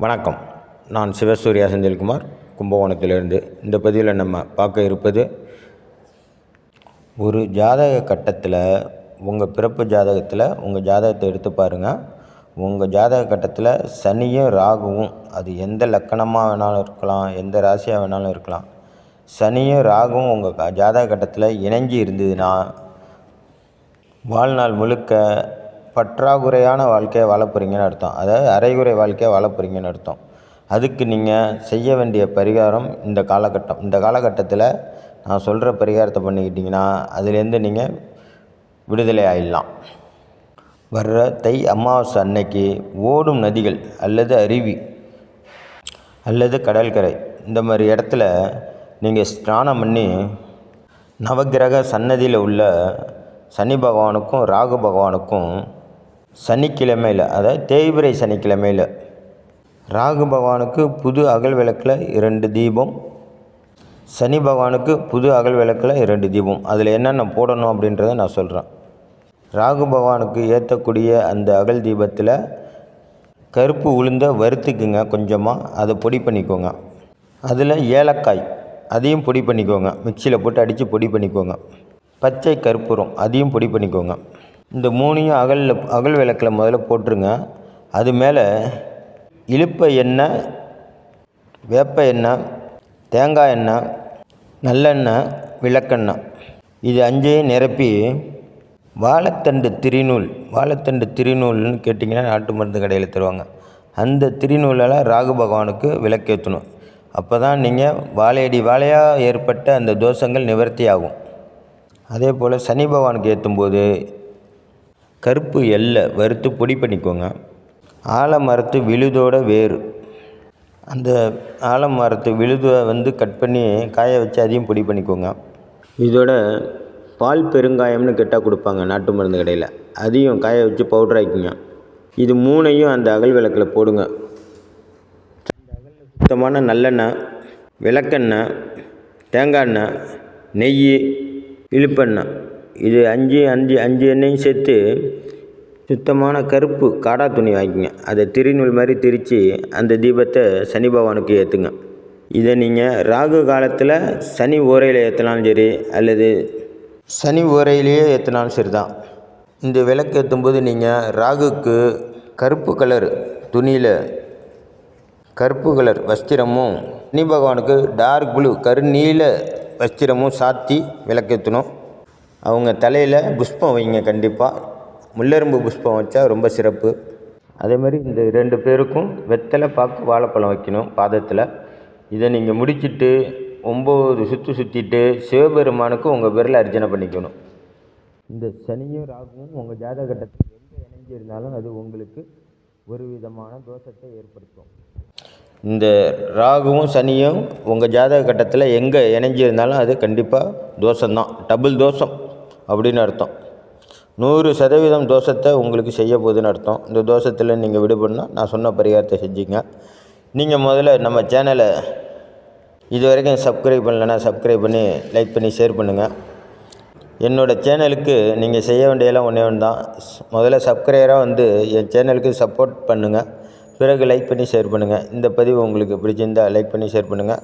வணக்கம். நான் சிவசூர்யா செந்தில்குமார். கும்பகோணத்திலிருந்து இந்த பதிவில் நம்ம பார்க்க இருப்பது ஒரு ஜாதக கட்டத்தில் உங்கள் பிறப்பு ஜாதகத்தில் உங்கள் ஜாதகத்தை எடுத்து பாருங்கள் உங்கள் ஜாதக கட்டத்தில் சனியும் ராகுவும் அது எந்த லக்கணமாக வேணாலும் இருக்கலாம் எந்த ராசியாக வேணாலும் இருக்கலாம். சனியும் ராகுவும் உங்கள் ஜாதக கட்டத்தில் இணைஞ்சு இருந்ததுன்னா வாழ்நாள் முழுக்க பற்றாக்குறையான வாழ்க்கையை வாழ போகிறீங்கன்னு அர்த்தம். அதாவது அரைகுறை வாழ்க்கையை வாழ போகிறீங்கன்னு அர்த்தம். அதுக்கு நீங்கள் செய்ய வேண்டிய பரிகாரம் இந்த காலகட்டம். இந்த காலகட்டத்தில் நான் சொல்கிற பரிகாரத்தை பண்ணிக்கிட்டிங்கன்னா அதுலேருந்து நீங்கள் விடுதலை ஆயிடலாம். வர்ற தை அமாவாசை அன்னைக்கு ஓடும் நதிகள் அல்லது அருவி அல்லது கடற்கரை இந்த மாதிரி இடத்துல நீங்கள் ஸ்நானம் பண்ணி நவக்கிரக சன்னதியில் உள்ள சனி பகவானுக்கும் ராகு பகவானுக்கும் சனிக்கிழமையில் அதாவது தேய்பிரை சனிக்கிழமையில் ராகு பகவானுக்கு புது அகல் விளக்கில் இரண்டு தீபம் சனி பகவானுக்கு புது அகல் விளக்கில் இரண்டு தீபம். அதில் என்னென்ன போடணும் அப்படின்றத நான் சொல்கிறேன் ராகு பகவானுக்கு ஏற்றக்கூடிய அந்த அகல் தீபத்தில் கருப்பு உளுந்த வறுத்துக்குங்க கொஞ்சமாக அதை பொடி பண்ணிக்கோங்க. அதில் ஏலக்காய் அதையும் பொடி பண்ணிக்கோங்க. மிக்சியில் போட்டு அடித்து பொடி பண்ணிக்கோங்க. பச்சை கற்பூரம் அதையும் பொடி பண்ணிக்கோங்க. இந்த மூணையும் அகலில் அகல் விளக்கில் முதல்ல போட்டுருங்க. அது மேலே இழுப்ப எண்ணெய் வேப்ப எண்ணெய் தேங்காய் எண்ணெய் நல்லெண்ணெய் விளக்கெண்ணெய். இது அஞ்சையும் நிரப்பி வாழைத்தண்டு திரிநூல் வாழைத்தண்டு திரிநூல்னு கேட்டிங்கன்னா நாட்டு மருந்து கடையில் தருவாங்க. அந்த திரிநூலால் ராகு பகவானுக்கு விளக்கேற்றணும் அப்போ தான் நீங்கள் வாழையடி வாழையாக ஏற்பட்ட அந்த தோஷங்கள் நிவர்த்தி ஆகும். அதே போல் சனி பகவானுக்கு ஏற்றும்போது கருப்பு எல்லை வறுத்து பொடி பண்ணிக்கோங்க. ஆலமரத்து விழுதோட வேர். அந்த ஆலமரத்து விழுதை வந்து கட் பண்ணி காய வச்சு அதையும் பொடி பண்ணிக்கோங்க. இதோட பால் பெருங்காயம்னு கேட்டால் கொடுப்பாங்க நாட்டு மருந்து கடையில். அதையும் காய வச்சு பவுடர் ஆக்கிங்க இது மூணையும் அந்த அகல் விளக்கில் போடுங்க. சுத்தமான நல்லெண்ணெய் விளக்கெண்ணெய் தேங்காய் எண்ணெய் நெய் இழுப்பெண்ணெய் இது அஞ்சு அஞ்சு அஞ்சு எண்ணெயும் சேர்த்து சுத்தமான கருப்பு காடா துணி வாங்கிக்கங்க. அதை திருநூல் மாதிரி திரித்து அந்த தீபத்தை சனி பகவானுக்கு ஏற்றுங்க இதை நீங்கள் ராகு காலத்தில் சனி ஓரையில் ஏற்றினாலும் சரி அல்லது சனி ஓரையிலேயே ஏற்றினாலும் சரி தான் இந்த விளக்கு ஏற்றும்போது நீங்கள் ராகுக்கு கருப்பு கலர் துணியில் கருப்பு கலர் வஸ்திரமும் சனி பகவானுக்கு டார்க் ப்ளூ கருநீல வஸ்திரமும் சாத்தி விளக்கேற்றணும் அவங்க தலையில் புஷ்பம் வைங்க கண்டிப்பாக முள்ளெரும்பு புஷ்பம் வச்சா ரொம்ப சிறப்பு. அதே மாதிரி இந்த ரெண்டு பேருக்கும் வெத்தலை பாக்கு வாழைப்பழம் வைக்கணும் பாதத்தில். இதை நீங்கள் முடிச்சிட்டு ஒம்பது சுற்று சுற்றிட்டு சிவபெருமானுக்கு உங்கள் பேரில் அர்ச்சனை பண்ணிக்கணும். இந்த சனியும் ராகுவும் உங்கள் ஜாதகட்டத்தில் எங்கே இணைஞ்சிருந்தாலும் அது உங்களுக்கு ஒரு விதமான தோஷத்தை ஏற்படுத்தும். இந்த ராகுவும் சனியும் உங்கள் ஜாதக கட்டத்தில் எங்கே இணைஞ்சிருந்தாலும் அது கண்டிப்பாக தோஷம்தான். டபுள் தோஷம். அப்படின்னு அர்த்தம். நூறு சதவீதம் தோஷத்தை உங்களுக்கு செய்ய போகுதுன்னு அர்த்தம். இந்த தோஷத்தில் நீங்கள் விடுபடணும். நான் சொன்ன பரிகாரத்தை செஞ்சுங்க. நீங்கள் முதல்ல நம்ம சேனலை இது வரைக்கும் சப்ஸ்கிரைப் பண்ணலைன்னா சப்ஸ்கிரைப் பண்ணி லைக் பண்ணி ஷேர் பண்ணுங்கள் என்னோடய சேனலுக்கு நீங்கள் செய்ய வேண்டியதெல்லாம் ஒன்றே ஒன்று தான். முதல்ல சப்ஸ்கிரைபராக வந்து என் சேனலுக்கு சப்போர்ட் பண்ணுங்கள் பிறகு லைக் பண்ணி ஷேர் பண்ணுங்கள் இந்த பதிவு உங்களுக்கு பிடிச்சிருந்தால் லைக் பண்ணி ஷேர் பண்ணுங்கள்